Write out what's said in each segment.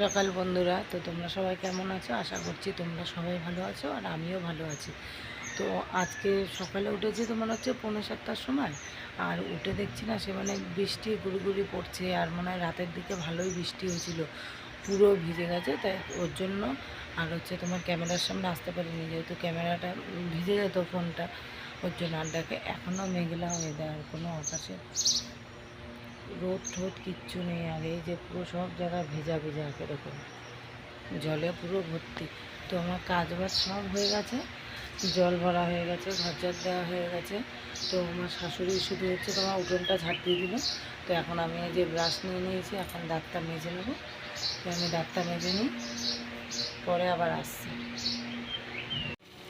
সকাল বন্ধুরা, তো তোমরা সবাই কেমন আছো? আশা করছি তোমরা সবাই ভালো আছো আর আমিও ভালো আছি। তো আজকে সকালে উঠেছি তোমার হচ্ছে পৌনে সাতটার সময়, আর উঠে দেখছি না সে মানে বৃষ্টি গুড়ি পড়ছে, আর মনে হয় রাতের দিকে ভালোই বৃষ্টি হয়েছিল। পুরো ভিজে গেছে, তাই ওর জন্য আর হচ্ছে তোমার ক্যামেরার সামনে আসতে পারিনি, যেহেতু ক্যামেরাটা ভিজে যেত ফোনটা, ওর জন্য। আর দেখে এখনও মেঘলা হয়ে দেয় আর কোনো আকাশে রোদ ঠোদ কিচ্ছু নেই আর এই যে পুরো সব জায়গায় ভেজা ভেজা এরকম জলে পুরো ভর্তি। তো আমার কাজ বাজ সব হয়ে গেছে। জল ভরা হয়ে গেছে, ঘর ঝাড় দেওয়া হয়ে গেছে। তো আমার শাশুড়ি শুধু হচ্ছে তোমার উঠোনটা ঝাড় দিয়ে দিল। তো এখন আমি এই যে ব্রাশ নিয়ে নিয়েছি, এখন দাঁতটা মেজে নেব। তো আমি দাঁতটা মেজে নিই, পরে আবার আসছি।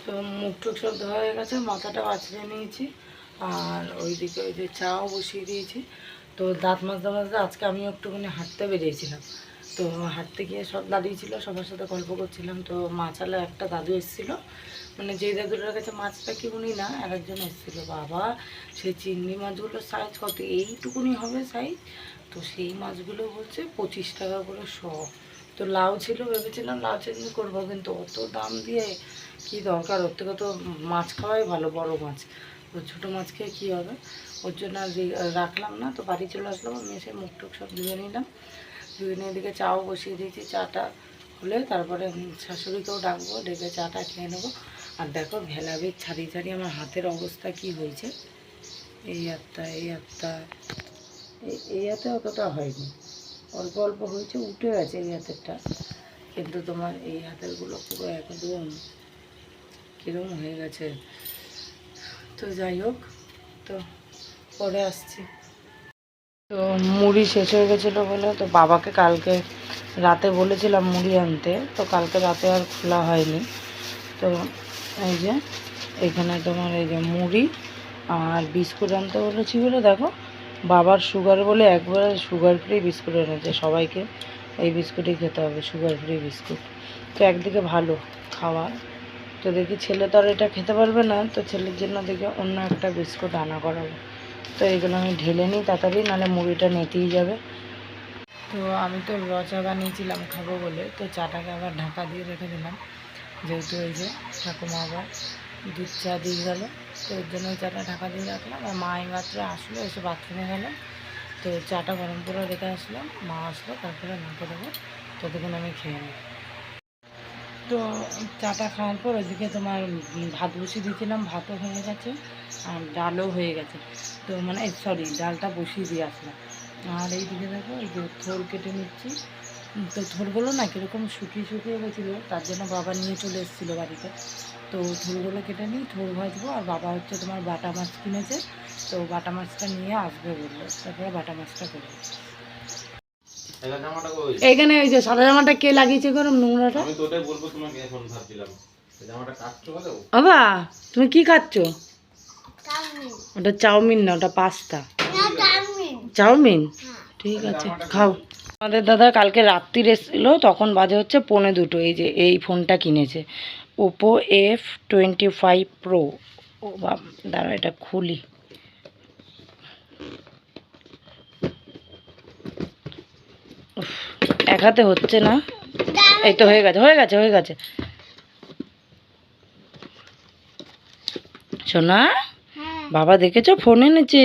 তো মুখ টুক সব ধোয়া হয়ে গেছে, মাথাটাও আছড়ে নিয়েছি। আর ওইদিকে ওই যে চাও বসিয়ে দিয়েছি। তো দাঁত মাজতে মাজতে আজকে আমি একটুখানি হাঁটতে বেরিয়েছিলাম। তো হাঁটতে গিয়ে সব দাদুই ছিল সবার সাথে গল্প করছিলাম। তো মাছালা একটা দাদু এসেছিল। মানে যেই দাদুটার কাছে মাছটা কি উনি না আর একজন এসেছিল। বাবা, সেই চিংড়ি মাছগুলোর সাইজ কত? এইটুকুনি হবে সাইজ তো সেই মাছগুলো বলছে পঁচিশ টাকা করে শ তো লাউ ছিল, ভেবেছিলাম লাউ চাটনি করব, কিন্তু অত দাম দিয়ে কি দরকার? ওর থেকে তো মাছ খাওয়াই ভালো, বড় মাছ। তো ছোটো মাছ খেয়ে কী হবে? ওর জন্য আর রাখলাম না, তো বাড়ি চলে আসলাম, আমি এসে মুখ টুক সব ধুয়ে নিলাম। ধুয়ে নিয়ে এদিকে চাও বসিয়ে দিয়েছি, চাটা হলে তারপরে শাশুড়িকেও ডাকবো, ডেকে চাটা খেয়ে নেব। আর দেখো ভেলাবেগ ছাড়িয়ে ছাড়ি আমার হাতের অবস্থা কি হয়েছে। এই হাতটা এই হাতটা এই- এই হাতে অতটা হয়নি। অল্প অল্প হয়েছে, উঠে গেছে এই হাতেরটা। কিন্তু তোমার এই হাতেরগুলো পুরো একদম কীরকম হয়ে গেছে। তো যাই হোক, তো পরে আসছি। তো মুড়ি শেষ হয়ে গেছিল বলে, তো বাবাকে কালকে রাতে বলেছিলাম মুড়ি আনতে, তো কালকে রাতে আর খোলা হয়নি। তো এই যে, এখানে তোমার এই যে মুড়ি আর বিস্কুট আনতে বলেছি বলে, দেখো, বাবার সুগার বলে একবার সুগার ফ্রি বিস্কুট এনেছে, সবাইকে এই বিস্কুটই খেতে হবে সুগার ফ্রি বিস্কুট। তো একদিকে ভালো খাওয়া। তো দেখি ছেলে তো আর এটা খেতে পারবে না, তো ছেলের জন্য দেখি অন্য একটা বিস্কুট আনা করাবো। তো এইগুলো আমি ঢেলে নিই তাড়াতাড়ি, নাহলে মুড়িটা নেতেই যাবে। তো আমি তো র চা বানিয়েছিলাম খাব বলে, তো চাটাকে আবার ঢাকা দিয়ে রেখে দিলাম। যেহেতু ওই যে ঠাকুমা আবার দুধ চা দিয়ে গেলো, তো ওর জন্য চাটা ঢাকা দিয়ে রাখলাম। আর মা মাত্র আসলো, এসে বাথরুমে গেল। তো চাটা গরম করে রেখে আসলাম, মা আসলো, তারপরে মাকে দেবো, ততক্ষণ আমি খেয়ে নিই। তো চাটা খাওয়ার পর ওইদিকে তোমার ভাত বসিয়ে দিয়েছিলাম, ভাতও হয়ে গেছে আর ডালও হয়ে গেছে। তো মানে সরি ডালটা বসিয়ে দিয়ে আসলাম। আর এইদিকে দেখো, এই যে থোল কেটে নিচ্ছি। তো থোলগুলো না কীরকম শুকিয়ে শুকিয়ে গেছিল তার জন্য বাবা নিয়ে চলে এসেছিল বাড়িতে। তো থোলগুলো কেটে নিই থোল ভাজবো, আর বাবা হচ্ছে তোমার বাটা মাছ কিনেছে। তো বাটা মাছটা নিয়ে আসবে বলল, তারপরে বাটা মাছটা করব। এইখানে ওই যে সাদা জামাটা কে লাগিয়েছে গরম নোংরাটা? আমি তো ওটাই বলব তোমাকে এখন ভাবছিলাম। জামাটা কাটছো বলো? বাবা তুমি কি খাচ্ছ ওটা চাউমিন না ওটা পাস্তা। চাউমিন। ঠিক আছে খাও। আমাদের দাদা কালকে রাত্রির এসেছিল তখন বাজে হচ্ছে পৌনে দুটো এই যে এই ফোনটা কিনেছে। Oppo F twenty five pro. ও বাব দাঁড়া এটা খুলি। এক হাতে হচ্ছে না? এই তো হয়ে গেছে হয়ে গেছে হয়ে গেছে। সোনা বাবা দেখেছ? ফোন এনেছে।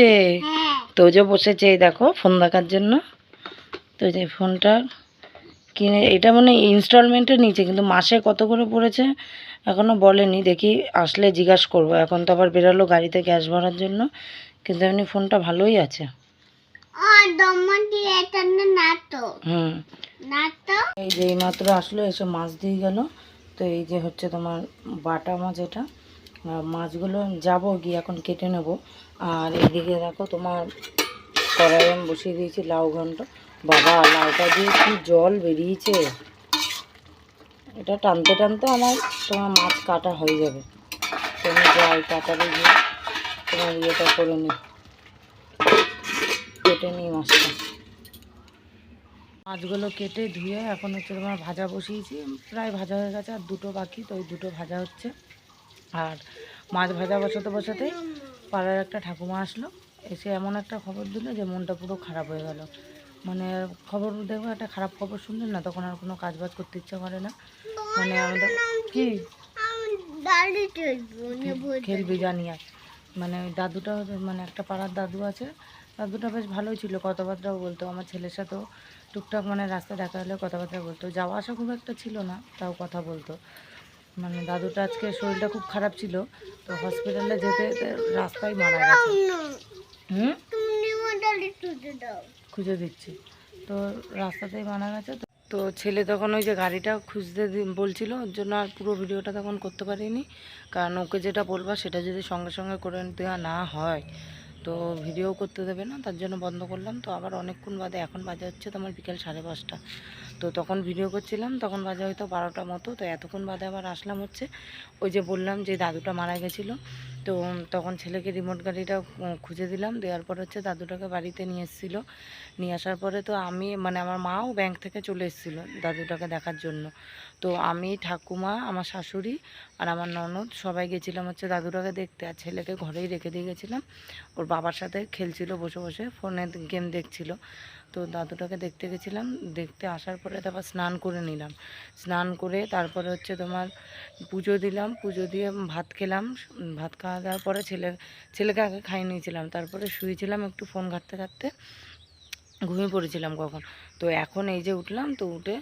তো যে বসেছে এই দেখো ফোন দেখার জন্য। তো যে ফোনটা কিনে এটা মানে ইনস্টলমেন্টে নিয়েছে কিন্তু মাসে কত করে পড়েছে এখনও বলেনি। দেখি আসলে জিজ্ঞাসা করব। এখন তো আবার বেরালো গাড়িতে গ্যাস ভরার জন্য কিন্তু এমনি ফোনটা ভালোই আছে। হুম। এই যে এইমাত্র আসলো, এসে মাছ দিয়ে গেল। তো এই যে হচ্ছে তোমার বাটা মাছ এটা। মাছগুলো যাব, গিয়ে এখন কেটে নেব। আর এইদিকে দেখো তোমার কড়াই আমি বসিয়ে দিয়েছি লাউ ঘন্ট। বাবা, লাউটা দিয়ে কি জল বেরিয়েছে। এটা টানতে টানতে আমার তোমার মাছ কাটা হয়ে যাবে। তুমি যাই কাটারে গিয়ে তোমার ইয়েটা করে নি। কেটে নিই মাছটা। মাছগুলো কেটে ধুয়ে এখন হচ্ছে তোমার ভাজা বসিয়েছি। প্রায় ভাজা হয়ে গেছে, আর দুটো বাকি, তো ওই দুটো ভাজা হচ্ছে। আর মাছ ভাজা বসাতে বসাতেই পাড়ার একটা ঠাকুমা আসলো, এসে এমন একটা খবর দিল যে মনটা পুরো খারাপ হয়ে গেল। মানে খবর দেখব একটা খারাপ খবর শুনলেন না, তখন আর কোনো কাজ বাজ করতে ইচ্ছা করে না। মানে আমাদের কি? খেলবি জানি আর। মানে দাদুটা মানে একটা পাড়ার দাদু আছে, দাদুটা বেশ ভালোই ছিল, কথাবার্তাও বলতো। আমার ছেলের সাথেও টুকটাক মানে রাস্তায় দেখা হলে কথাবার্তা বলতো। যাওয়া আসা খুব একটা ছিল না, তাও কথা বলতো। মানে দাদুটা আজকে শরীরটা খুব খারাপ ছিল, তো হসপিটালে যেতে যেতে রাস্তায় মারা গেছে। খুঁজে দিচ্ছি। তো রাস্তাতেই মারা গেছে, তো- ছেলে তখন ওই যে গাড়িটা খুঁজতে বলছিল, ওর জন্য আর পুরো ভিডিওটা তখন করতে পারিনি। কারণ ওকে যেটা বলবা সেটা যদি সঙ্গে সঙ্গে করে দেওয়া না হয় তো ভিডিও করতে দেবে না, তার জন্য বন্ধ করলাম। তো আবার অনেকক্ষণ বাদে, এখন বাজে হচ্ছে তোমার বিকেল সাড়ে পাঁচটা। তো তখন ভিডিও করছিলাম, তখন বাজে হয়তো বারোটা মতো। তো এতক্ষণ বাদে আবার আসলাম হচ্ছে, ওই যে বললাম যে দাদুটা মারা গেছিল। তো তখন ছেলেকে রিমোট গাড়িটা খুঁজে দিলাম, দেওয়ার পর হচ্ছে দাদুটাকে বাড়িতে নিয়ে এসেছিল। নিয়ে আসার পরে তো আমি মানে আমার মাও ব্যাংক থেকে চলে এসেছিল দাদুটাকে দেখার জন্য। তো আমি, ঠাকুমা, আমার শাশুড়ি আর আমার ননদ সবাই গেছিলাম হচ্ছে দাদুটাকে দেখতে আর ছেলেকে ঘরেই রেখে দিয়ে গেছিলাম। ওর বাবার সাথে খেলছিল, বসে বসে ফোনে গেম দেখছিল। তো দাদুটাকে দেখতে গেছিলাম, দেখতে আসার পরে তারপর স্নান করে নিলাম। স্নান করে তারপরে হচ্ছে তোমার পুজো দিলাম, পুজো দিয়ে ভাত খেলাম। ভাত খাওয়া দাওয়ার পরে ছেলে, ছেলেকে আগে খাইয়ে নিয়েছিলাম। তারপরে শুয়েছিলাম একটু ফোন ঘাঁটতে ঘাঁটতে। ঘুমিয়ে পড়েছিলাম কখন। তো এখন এই যে উঠলাম, তো উঠে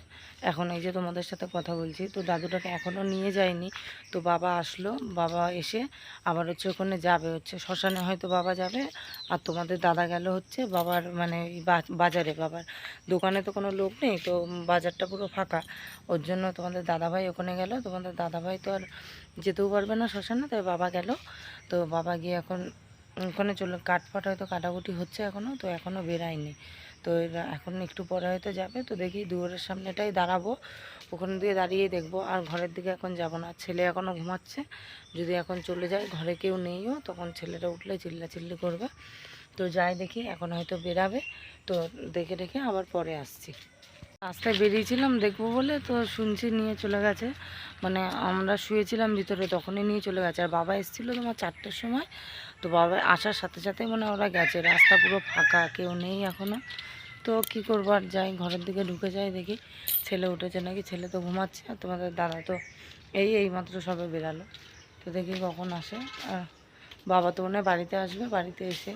এখন এই যে তোমাদের সাথে কথা বলছি। তো দাদুটাকে এখনও নিয়ে যায়নি। তো বাবা আসলো, বাবা এসে আবার হচ্ছে ওখানে যাবে। হচ্ছে শ্মশানে হয়তো বাবা যাবে আর তোমাদের দাদা গেল হচ্ছে বাবার মানে বাজারে বাবার। দোকানে তো কোনো লোক নেই, তো বাজারটা পুরো ফাঁকা। ওর জন্য তোমাদের দাদাভাই ওখানে গেল। তোমাদের দাদাভাই তো আর যেতেও পারবে না শ্মশানে, তাই বাবা গেল। তো বাবা গিয়ে এখন ওখানে চলে কাঠ ফাট হয়তো কাটাকুটি হচ্ছে এখনও তো এখনও বেরায়নি। তো এখন একটু পরে হয়তো যাবে। তো দেখি দুয়ারের সামনেটাই দাঁড়াবো। ওখানে দিয়ে দাঁড়িয়ে দেখব। আর ঘরের দিকে এখন যাব না। ছেলে এখনও ঘুমাচ্ছে। যদি এখন চলে যায়, ঘরে কেউ নেইও, তখন ছেলেটা উঠলে চিল্লাচিল্লি করবে। তো যাই দেখি, এখন হয়তো বেরাবে। তো দেখে দেখে আবার পরে আসছি। রাস্তায় বেরিয়েছিলাম, দেখব বলে তো শুনছি নিয়ে চলে গেছে। মানে আমরা শুয়েছিলাম ভিতরে, তখনই নিয়ে চলে গেছে। আর বাবা এসেছিল তোমার চারটের সময়। তো বাবা আসার সাথে সাথে মানে ওরা গেছে। রাস্তা পুরো ফাঁকা কেউ নেই এখনও তো কি করব আর যাই ঘরের দিকে ঢুকে যাই দেখি ছেলে উঠেছে নাকি? ছেলে তো ঘুমাচ্ছে আর তোমাদের দাদা তো এই এইমাত্র সবে বেরালো। তো দেখি কখন আসে। আর বাবা তো মনে হয় বাড়িতে আসবে বাড়িতে এসে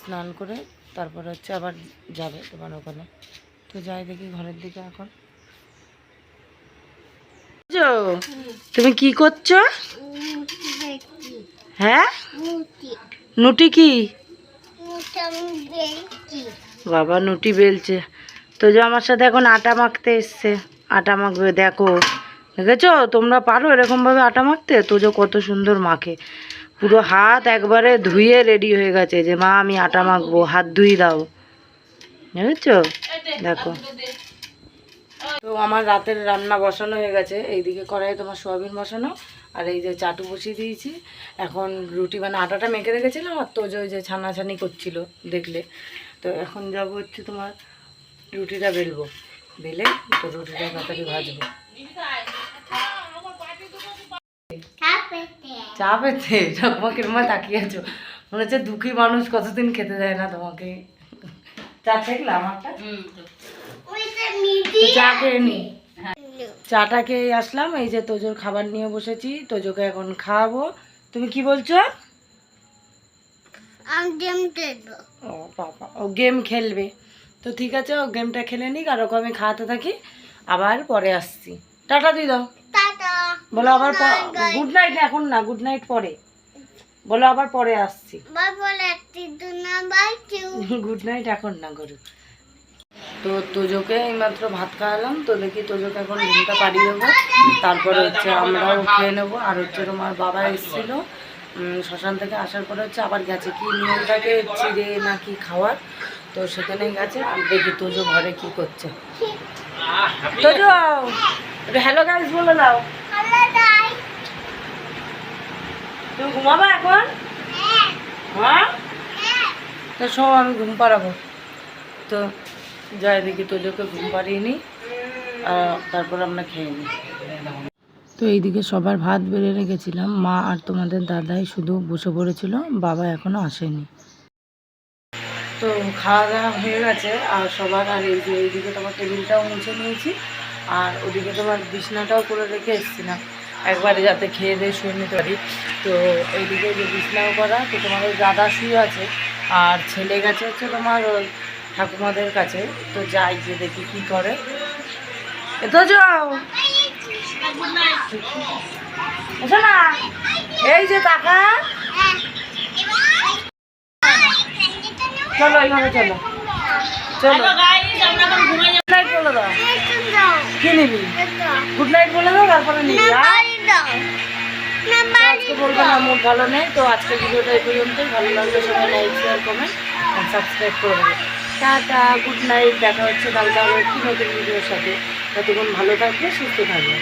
স্নান করে তারপরে হচ্ছে আবার যাবে তোমার ওখানে। তো যাই দেখি ঘরের দিকে এখন। তুমি কি করছ? হ্যাঁ? নুটি কি? বাবা, নুটি বেলছে। তো যে আমার সাথে এখন আটা মাখতে এসছে। আটা মাখবে, দেখো। দেখেছ? তোমরা পারো এরকমভাবে আটা মাখতে? তো যে কত সুন্দর মাখে। পুরো হাত একবারে ধুয়ে রেডি হয়ে গেছে যে, মা, আমি আটা মাখবো, হাত ধুই দাও। বুঝেছ দেখো। তো আমার রাতের রান্না বসানো হয়ে গেছে। এইদিকে কড়াই তোমার সোয়াবিন বসানো। আর এই যে চাটু বসিয়ে দিয়েছি। এখন রুটি মানে আটাটা মেখে রেখেছিলাম আর তো যে ওই যে ছানাছানি করছিল দেখলে। তো এখন যাব হচ্ছে তোমার রুটিটা বেলবো। বেলে তো রুটিটা তাড়াতাড়ি ভাজবো। চা পেতে? তোমাকে রুমা তাকিয়ে আছো। মনে হচ্ছে দুঃখী মানুষ কতদিন খেতে দেয় না তোমাকে। চা খেলাম আমারটা? চা খেয়ে নি। চাটা খেয়ে আসলাম এই যে তোজোর খাবার নিয়ে বসেছি তোজোকে এখন খাওয়াবো। তুমি কি বলছো? ও বাবা ও গেম খেলবে। তো ঠিক আছে ও গেমটা খেলে নিক আর ওকে আমি খাওয়াতে থাকি। আবার পরে আসছি। টাটা দিয়ে দাও। বলো আবার গুড নাইট এখন না গুড নাইট পরে। বলো আবার পরে আসছি। গুড নাইট এখন না গরু। তো তোজোকে এইমাত্র ভাত খাওয়ালাম তো দেখি তোজোকে এখন ঘুমটা পাড়িয়ে দেবো। তারপরে হচ্ছে আমরাও খেয়ে নেব। আর হচ্ছে তোমার বাবা এসেছিল শ্মশান থেকে আসার পরে হচ্ছে আবার গেছে। কি নিয়মটাকে চিড়ে না কি খাওয়ার? তো সেখানে গেছে। আর দেখি তোজো ঘরে কি করছে। তোজো হ্যালো গাইস বলে দাও। তুমি ঘুমাবা এখন? হ্যাঁ। তো সব আমি ঘুম পাড়াবো। তো যাই দেখি তোজোকে ঘুম পাড়িয়ে নিই আর তারপর আমরা খেয়ে নিই। তো এইদিকে সবার ভাত বেড়ে রেখেছিলাম। মা আর তোমাদের দাদাই শুধু বসে পড়েছিল বাবা এখনও আসেনি। তো খাওয়া দাওয়া হয়ে গেছে আর সবার আর এই যে এইদিকে তোমার টেবিলটাও মুছে নিয়েছি আর ওদিকে তোমার বিছনাটাও করে রেখে এসেছিলাম একবারে যাতে খেয়ে দিয়ে শুয়ে নিতে পারি। তো এইদিকে যে বিছনাও করা তো তোমার ওই দাদা শুয়ে আছে আর ছেলে গেছে হচ্ছে তোমার ঠাকুমাদের কাছে তো যাই যে দেখি কি করে। এতো যাও। না। এই যে টাকা চলো এইভাবে চলো। চলো। গুড নাইট বলে দাও। কি নিবি? গুড নাইট বলে দাও তারপরে নিবি আর তো আজকে বলব না মুড ভালো নেই তো আজকে ভিডিওটা এই পর্যন্তই। ভালো লাগলে সবাই লাইক শেয়ার কমেন্ট সাবস্ক্রাইব করে দেবে। টাটা, গুড নাইট, দেখা হচ্ছে কালকে আমার একটি নতুন ভিডিওর সাথে। ততক্ষণ ভালো থাকবে, সুস্থ থাকবে।